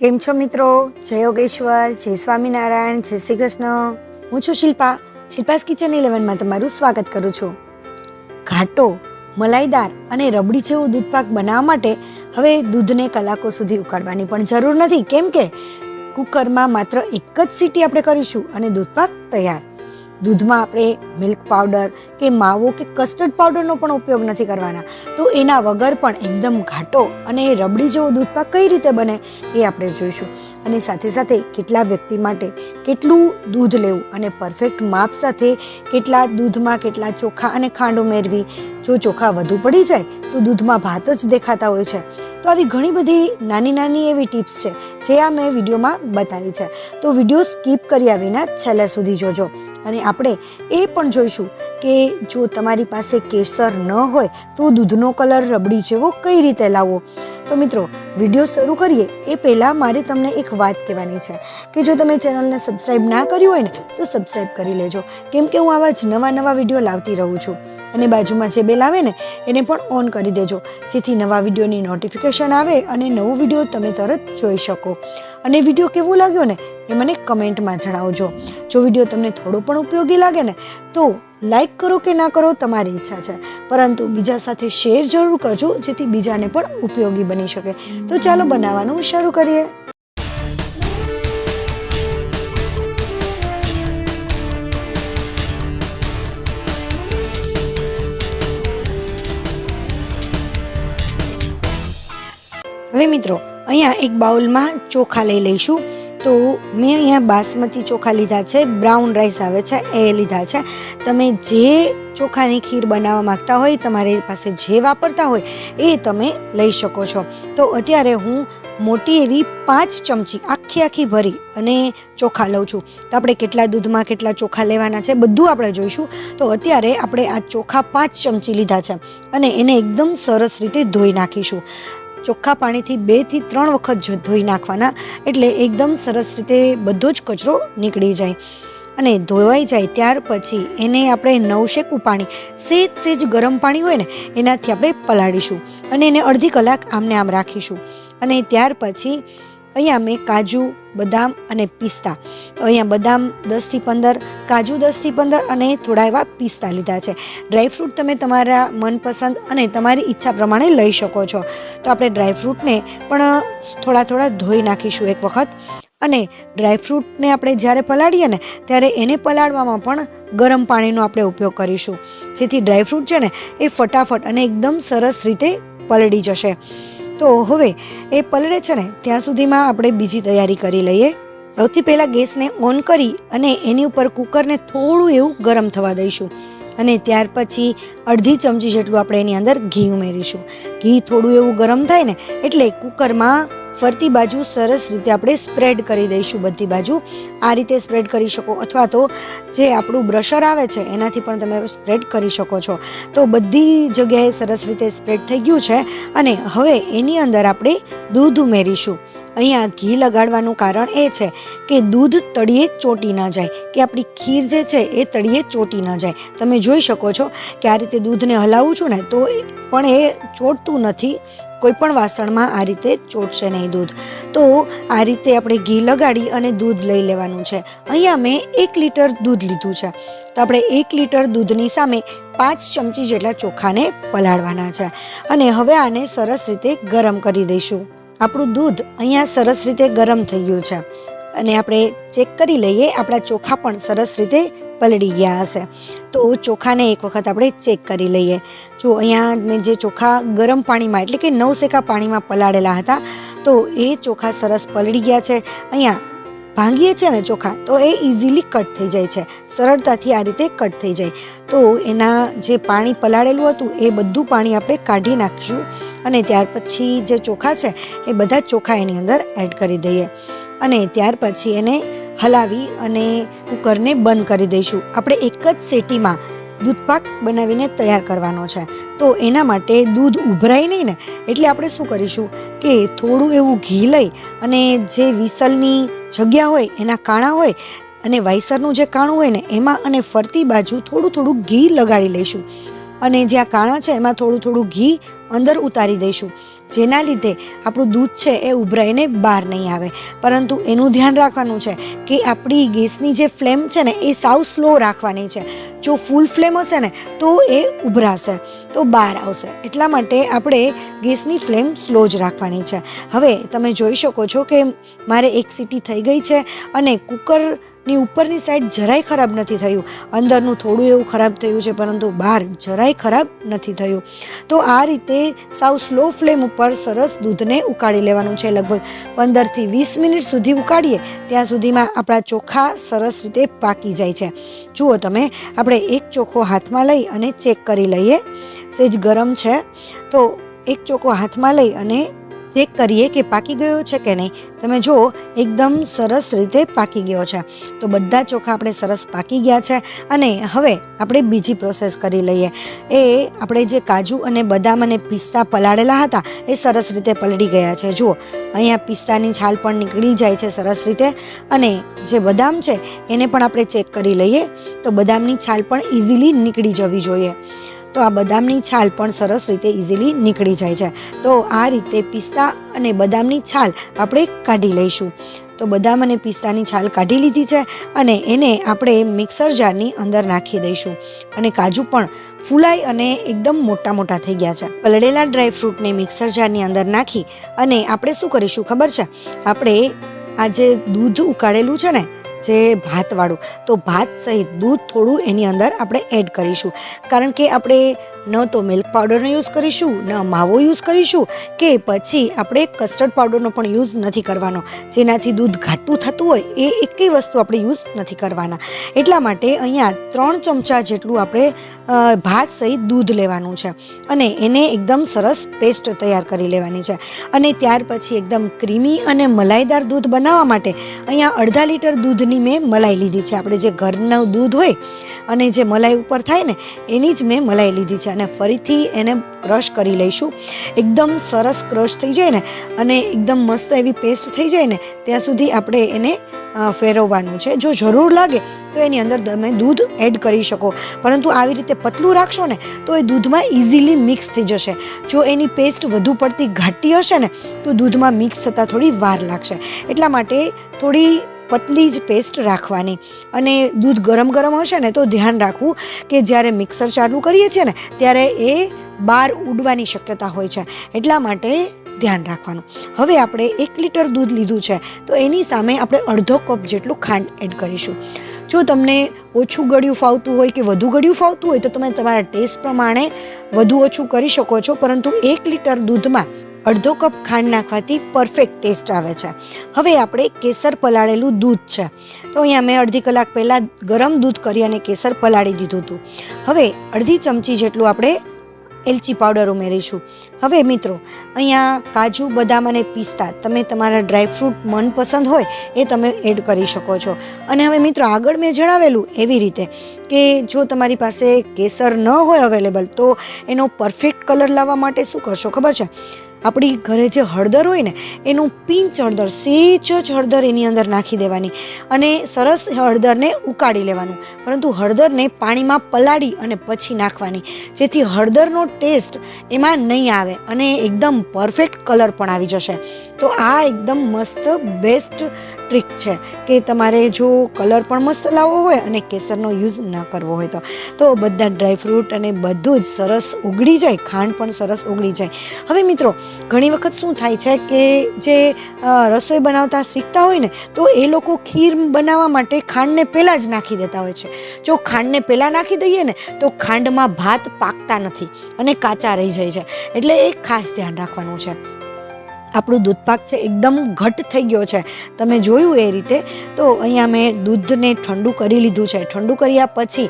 કેમ છો મિત્રો? જય યોગેશ્વર, જય સ્વામિનારાયણ, જય શ્રી કૃષ્ણ. હું છું શિલ્પા. શિલ્પાસ કિચન ઇલેવનમાં તમારું સ્વાગત કરું છું. ઘાટો, મલાઈદાર અને રબડી જેવું દૂધપાક બનાવવા માટે હવે દૂધને કલાકો સુધી ઉકાળવાની પણ જરૂર નથી. કેમ કે કુકરમાં માત્ર એક જ સીટી આપણે કરીશું અને દૂધપાક તૈયાર. દૂધમાં આપણે મિલ્ક પાવડર કે માવો કે કસ્ટર્ડ પાવડરનો પણ ઉપયોગ નથી કરવાના. તો એના વગર પણ એકદમ ઘાટો અને રબડી જેવો દૂધપાક કઈ રીતે બને એ આપણે જોઈશું. અને સાથે સાથે કેટલા વ્યક્તિ માટે કેટલું દૂધ લેવું અને પરફેક્ટ માપ સાથે કેટલા દૂધમાં કેટલા ચોખા અને ખાંડ ઉમેરવી જો ચોખા વધુ પડી જાય તો દૂધમાં ભાત જ દેખાતા હોય છે. તો આવી ઘણી બધી નાની નાની એવી ટિપ્સ છે, જે આ મેં વિડીયોમાં બતાવી છે. તો વીડિયો સ્કીપ કર્યા વિના છેલ્લે સુધી જોજો. અને આપણે એ પણ જોઈશું કે જો તમારી પાસે કેસર ન હોય, તો દૂધનો કલર રબડી જેવો કઈ રીતે લાવવો? તો મિત્રો, વીડિયો શરૂ કરીએ એ પહેલાં મારે તમને એક વાત કહેવાની છે કે જો તમે ચેનલને સબસ્ક્રાઈબ ના કર્યું હોય ને, તો સબસ્ક્રાઈબ કરી લેજો. કેમ કે હું આવા જ નવા નવા વીડિયો લાવતી રહું છું. અને બાજુમાં જે બેલ આવે ને, એને પણ ઓન કરી દેજો. જેથી નવા વિડીયોની નોટિફિકેશન આવે અને નવો વીડિયો તમે તરત જોઈ શકો. અને વીડિયો કેવો લાગ્યો ને, એ મને કમેન્ટમાં જણાવજો. જો વીડિયો તમને થોડો પણ ઉપયોગી લાગે ને, તો લાઈક કરો કે ના કરો તમારી ઈચ્છા છે. પરંતુ બીજા સાથે શેર જરૂર કરજો, જેથી બીજાને પણ ઉપયોગી બની શકે. તો ચાલો બનાવવાનું શરૂ કરીએ. હવે મિત્રો, અહીંયા એક બાઉલમાં ચોખા લઈ લઈશું. તો મેં અહીંયા બાસમતી ચોખા લીધા છે, બ્રાઉન રાઈસ આવે છે, એ લીધા છે. તમે જે ચોખાની ખીર બનાવવા માંગતા હોય, તમારી પાસે જે વાપરતા હોય, એ તમે લઈ શકો છો. તો અત્યારે હું મોટી એવી પાંચ ચમચી આખી આખી ભરી અને ચોખા લઉં છું. તો આપણે કેટલા દૂધમાં કેટલા ચોખા લેવાના છે, બધું આપણે જોઈશું. તો અત્યારે આપણે આ ચોખા પાંચ ચમચી લીધા છે અને એને એકદમ સરસ રીતે ધોઈ નાખીશું. ચોખ્ખા પાણીથી બેથી ત્રણ વખત ધોઈ નાખવાના એટલે એકદમ સરસ રીતે બધો જ કચરો નીકળી જાય. અને ધોવાઈ જાય ત્યાર પછી એને આપણે નવશેકું પાણી, સેજ સેજ ગરમ પાણી હોય ને, એનાથી આપણે પલાળીશું અને એને અડધી કલાક આમને આમ રાખીશું. અને ત્યાર પછી અહીંયા મેં કાજુ, બદામ અને પિસ્તા. તો અહીંયા બદામ દસથી પંદર, કાજુ દસથી પંદર અને થોડા એવા પિસ્તા લીધા છે. ડ્રાયફ્રૂટ તમે તમારા મનપસંદ અને તમારી ઈચ્છા પ્રમાણે લઈ શકો છો. તો આપણે ડ્રાયફ્રૂટને પણ થોડા થોડા ધોઈ નાખીશું એક વખત. અને ડ્રાયફ્રૂટને આપણે જ્યારે પલાળીએ ને, ત્યારે એને પલાળવામાં પણ ગરમ પાણીનો આપણે ઉપયોગ કરીશું. જેથી ડ્રાયફ્રૂટ છે ને, એ ફટાફટ અને એકદમ સરસ રીતે પલળી જશે. તો હવે એ પલળે છે ને, ત્યાં સુધીમાં આપણે બીજી તૈયારી કરી લઈએ. સૌથી પહેલાં ગેસને ઓન કરી અને એની ઉપર કુકરને થોડું એવું ગરમ થવા દઈશું. અને ત્યાર પછી અડધી ચમચી જેટલું આપણે એની અંદર ઘી ઉમેરીશું. ઘી થોડું એવું ગરમ થાય ને, એટલે કુકરમાં ફરતી બાજુ સરસ રીતે આપણે સ્પ્રેડ કરી દઈશું બધી બાજુ. આ રીતે સ્પ્રેડ કરી શકો અથવા તો જે આપણું બ્રશર આવે છે, એનાથી પણ તમે સ્પ્રેડ કરી શકો છો. તો બધી જગ્યાએ સરસ રીતે સ્પ્રેડ થઈ ગયું છે અને હવે એની અંદર આપણે દૂધ ઉમેરીશું. અહીંયા ઘી લગાડવાનું કારણ એ છે કે દૂધ તળીએ ચોટી ન જાય, કે આપણી ખીર જે છે એ તળિયે ચોટી ન જાય. તમે જોઈ શકો છો કે આ રીતે દૂધને હલાવું છું ને, તો પણ એ ચોટતું નથી. કોઈ પણ વાસણમાં આ રીતે ચોટશે નહીં દૂધ. તો આ રીતે આપણે ઘી લગાડી અને દૂધ લઈ લેવાનું છે. અહીંયા મેં એક લીટર દૂધ લીધું છે. તો આપણે એક લીટર દૂધની સામે પાંચ ચમચી જેટલા ચોખાને પલાળવાના છે. અને હવે આને સરસ રીતે ગરમ કરી દઈશું. આપણું દૂધ અહીંયા સરસ રીતે ગરમ થઈ ગયું છે. અને આપણે ચેક કરી લઈએ, આપણા ચોખા પણ સરસ રીતે પલળી ગયા હશે. તો ચોખાને એક વખત આપણે ચેક કરી લઈએ. જો અહીંયા મેં જે ચોખા ગરમ પાણીમાં, એટલે કે નવસેકા પાણીમાં પલાળેલા હતા, તો એ ચોખા સરસ પલળી ગયા છે. અહીંયા ભાંગીએ છીએ ને ચોખા, તો એ ઇઝીલી કટ થઈ જાય છે. સરળતાથી આ રીતે કટ થઈ જાય. તો એના જે પાણી પલાળેલું હતું, એ બધું પાણી આપણે કાઢી નાખીશું અને ત્યાર પછી જે ચોખા છે, એ બધા ચોખા એની અંદર એડ કરી દઈએ. અને ત્યાર પછી એને હલાવી અને કુકરને બંધ કરી દઈશું. આપણે એક જ સેટીમાં દૂધપાક બનાવીને તૈયાર કરવાનો છે. તો એના માટે દૂધ ઉભરાય નહીં ને, એટલે આપણે શું કરીશું કે થોડું એવું ઘી લઈ અને જે વિસલની જગ્યા હોય, એના કાણા હોય અને વાઇસરનું જે કાણું હોય ને, એમાં અને ફરતી બાજુ થોડું થોડું ઘી લગાડી લઈશું. અને જ્યાં કાણા છે, એમાં થોડું થોડું ઘી અંદર ઉતારી દઈશું. જેના લીધે આપણું દૂધ છે એ ઉભરાઈને બહાર નહીં આવે. પરંતુ એનું ધ્યાન રાખવાનું છે કે આપણી ગેસની જે ફ્લેમ છે ને, એ સાવ સ્લો રાખવાની છે. જો ફૂલ ફ્લેમ હશે ને, તો એ ઉભરાશે, તો બહાર આવશે. એટલા માટે આપણે ગેસની ફ્લેમ સ્લો જ રાખવાની છે. હવે તમે જોઈ શકો છો કે મારે એક સીટી થઈ ગઈ છે અને કુકરની ઉપરની સાઈડ જરાય ખરાબ નથી થયું. અંદરનું થોડું એવું ખરાબ થયું છે, પરંતુ બહાર જરાય ખરાબ નથી થયું. તો આ રીતે સાવ સ્લો ફ્લેમ ઉપર સરસ દૂધને ઉકાળી લેવાનું છે. લગભગ પંદરથી વીસ મિનિટ સુધી ઉકાળીએ, ત્યાં સુધીમાં આપણા ચોખા સરસ રીતે પાકી જાય છે. જુઓ તમે, આપણે એક ચોખ્ખો હાથમાં લઈ અને ચેક કરી લઈએ. સેજ ગરમ છે. તો એક ચોખ્ખો હાથમાં લઈ અને ચેક કરીએ કે પાકી ગયો છે કે નહીં. તમે જુઓ, એકદમ સરસ રીતે પાકી ગયો છે. તો બધા ચોખા આપણે સરસ પાકી ગયા છે. અને હવે આપણે બીજી પ્રોસેસ કરી લઈએ. એ આપણે જે કાજુ અને બદામ અને પિસ્તા પલાળેલા હતા, એ સરસ રીતે પલળી ગયા છે. જુઓ, અહીંયા પિસ્તાની છાલ પણ નીકળી જાય છે સરસ રીતે. અને જે બદામ છે, એને પણ આપણે ચેક કરી લઈએ. તો બદામની છાલ પણ ઇઝીલી નીકળી જવી જોઈએ. તો આ બદામની છાલ પણ સરસ રીતે ઇઝીલી નીકળી જાય છે. તો આ રીતે પિસ્તા અને બદામની છાલ આપણે કાઢી લઈશું. તો બદામ અને પિસ્તાની છાલ કાઢી લીધી છે અને એને આપણે મિક્સર જારની અંદર નાખી દઈશું. અને કાજુ પણ ફૂલાઈ અને એકદમ મોટા મોટા થઈ ગયા છે. પલળેલા ડ્રાયફ્રૂટને મિક્સર જારની અંદર નાખી અને આપણે શું કરીશું ખબર છે? આપણે આ જે દૂધ ઉકાળેલું છે ને જે ભાતવાળું. તો ભાત સહિત દૂધ થોડું એની અંદર આપણે એડ કરીશું. કારણ કે આપણે ન તો મિલ્ક પાવડરનો યુઝ કરીશું, ન માવો યુઝ કરીશું, કે પછી આપણે કસ્ટર્ડ પાવડરનો પણ યુઝ નથી કરવાનો. જેનાથી દૂધ ઘાટું થતું હોય, એ એકેય વસ્તુ આપણે યુઝ નથી કરવાના. એટલા માટે અહીંયા ત્રણ ચમચા જેટલું આપણે ભાત સહિત દૂધ લેવાનું છે. અને એને એકદમ સરસ પેસ્ટ તૈયાર કરી લેવાની છે. અને ત્યાર પછી એકદમ ક્રીમી અને મલાઈદાર દૂધ બનાવવા માટે અહીંયા અડધા લીટર દૂધની મેં મલાઈ લીધી છે. આપણે જે ઘરનું દૂધ હોય, અને જે મલાઈ ઉપર થાય ને, એની જ મેં મલાઈ લીધી છે. અને ફરીથી એને ક્રશ કરી લઈશું. એકદમ સરસ ક્રશ થઈ જાય ને, અને એકદમ મસ્ત એવી પેસ્ટ થઈ જાય ને, ત્યાં સુધી આપણે એને ફેરવવાનું છે. જો જરૂર લાગે તો એની અંદર તમે દૂધ એડ કરી શકો. પરંતુ આવી રીતે પતલું રાખશો ને, તો એ દૂધમાં ઇઝીલી મિક્સ થઈ જશે. જો એની પેસ્ટ વધુ પડતી ઘાટી હશે ને, તો દૂધમાં મિક્સ થતાં થોડી વાર લાગશે. એટલા માટે થોડી પતલી જ પેસ્ટ રાખવાની. અને દૂધ ગરમ ગરમ હશે ને તો ધ્યાન રાખવું કે જ્યારે મિક્સર ચાલુ કરીએ છીએ ને, ત્યારે એ બહાર ઉડવાની શક્યતા હોય છે. એટલા માટે ધ્યાન રાખવાનું. હવે આપણે એક લીટર દૂધ લીધું છે, તો એની સામે આપણે અડધો કપ જેટલું ખાંડ એડ કરીશું. જો તમને ઓછું ગળ્યું ફાવતું હોય કે વધુ ગળ્યું ફાવતું હોય, તો તમે તમારા ટેસ્ટ પ્રમાણે વધુ ઓછું કરી શકો છો, પરંતુ એક લીટર દૂધમાં અડધો કપ ખાંડ નાખવાથી પરફેક્ટ ટેસ્ટ આવે છે. હવે આપણે કેસર પલાળેલું દૂધ છે. તો અહીંયા મેં અડધી કલાક પહેલાં ગરમ દૂધ કરી અને કેસર પલાળી દીધું હતું. હવે અડધી ચમચી જેટલું આપણે એલચી પાવડર ઉમેરીશું. હવે મિત્રો, અહીંયા કાજુ, બદામ અને પિસ્તા તમે તમારા ડ્રાયફ્રૂટ મનપસંદ હોય એ તમે એડ કરી શકો છો. અને હવે મિત્રો, આગળ મેં જણાવેલું એવી રીતે કે જો તમારી પાસે કેસર ન હોય અવેલેબલ તો એનો પરફેક્ટ કલર લાવવા માટે શું કરશો ખબર છે? આપણી ઘરે જે હળદર હોય ને, એનું પિંચ હળદર સેચ જ હળદર એની અંદર નાખી દેવાની અને સરસ હળદરને ઉકાળી લેવાનું. પરંતુ હળદરને પાણીમાં પલાળી અને પછી નાખવાની. જેથી હળદરનો ટેસ્ટ એમાં નહીં આવે અને એકદમ પરફેક્ટ કલર પણ આવી જશે. તો આ એકદમ મસ્ત બેસ્ટ ટ્રીક છે કે તમારે જો કલર પણ મસ્ત લાવવો હોય અને કેસરનો યુઝ ન કરવો હોય તો. તો બધા ડ્રાયફ્રૂટ અને બધું જ સરસ ઉગડી જાય, ખાંડ પણ સરસ ઉગડી જાય. હવે મિત્રો ઘણી વખત શું થાય છે કે જે રસોઈ બનાવતા શીખતા હોય ને, તો એ લોકો ખીર બનાવવા માટે ખાંડને પહેલાં જ નાખી દેતા હોય છે. જો ખાંડને પહેલાં નાખી દઈએ ને, તો ખાંડમાં ભાત પાકતા નથી અને કાચા રહી જાય છે. એટલે એ ખાસ ધ્યાન રાખવાનું છે. આપણું દૂધપાક છે એકદમ ઘટ થઈ ગયો છે. તમે જોયું એ રીતે? તો અહીંયા મેં દૂધને ઠંડુ કરી લીધું છે. ઠંડુ કર્યા પછી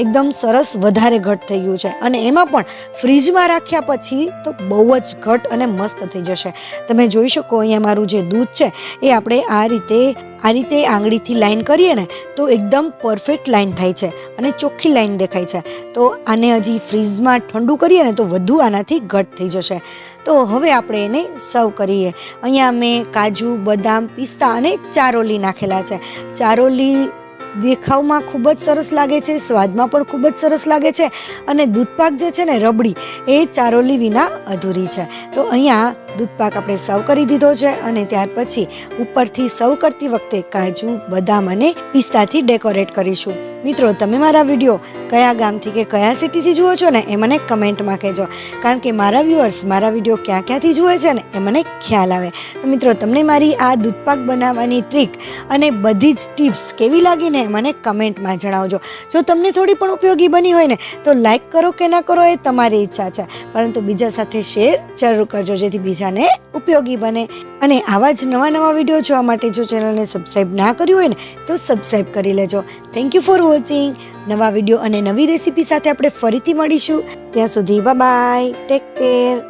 એકદમ સરસ વધારે ઘટ થઈ ગયું છે. અને એમાં પણ ફ્રીજમાં રાખ્યા પછી તો બહુ જ ઘટ અને મસ્ત થઈ જશે. તમે જોઈ શકો અહીંયા મારું જે દૂધ છે, એ આપણે આ રીતે આ રીતે આંગળીથી લાઈન કરીએ ને, તો એકદમ પરફેક્ટ લાઈન થાય છે અને ચોખ્ખી લાઈન દેખાય છે. તો આને હજી ફ્રીજમાં ઠંડુ કરીએ ને, તો વધુ આનાથી ઘટ થઈ જશે. તો હવે આપણે એને સર્વ કરીએ. અહીંયા મેં કાજુ, બદામ, પિસ્તા અને ચારોલી નાખેલા છે. ચારોલી દેખાવમાં ખૂબ જ સરસ લાગે છે, સ્વાદમાં પણ ખૂબ જ સરસ લાગે છે અને દૂધપાક જે છે ને રબડી, એ ચારોલી વિના અધૂરી છે. તો અહીંયા દૂધપાક આપણે સર્વ કરી દીધો છે અને ત્યાર પછી ઉપરથી સર્વ કરતી વખતે કાજુ, બદામ અને પિસ્તાથી ડેકોરેટ કરીશું. મિત્રો, તમે મારા વીડિયો કયા ગામથી કે કયા સિટીથી જુઓ છો ને એ મને કમેન્ટમાં કહેજો. કારણ કે મારા વ્યુઅર્સ મારા વીડિયો ક્યાં ક્યાંથી જુએ છે ને એ મને ખ્યાલ આવે. તો મિત્રો, તમને મારી આ દૂધપાક બનાવવાની ટ્રીક અને બધી જ ટિપ્સ કેવી લાગી ને મને કમેન્ટમાં જણાવજો. જો તમને થોડી પણ ઉપયોગી બની હોય ને, તો લાઈક કરો કે ના કરો એ તમારી ઈચ્છા છે. પરંતુ બીજા સાથે શેર જરૂર કરજો, જેથી બીજાને ઉપયોગી બને. અને આવા જ નવા નવા વીડિયો જોવા માટે જો ચેનલને સબસ્ક્રાઈબ ના કર્યું હોય ને, તો સબસ્ક્રાઈબ કરી લેજો. થેન્ક યુ ફોર વોચિંગ નવા વીડિયો અને નવી રેસીપી સાથે આપણે ફરીથી મળીશું. ત્યાં સુધી બાય ટેક કેર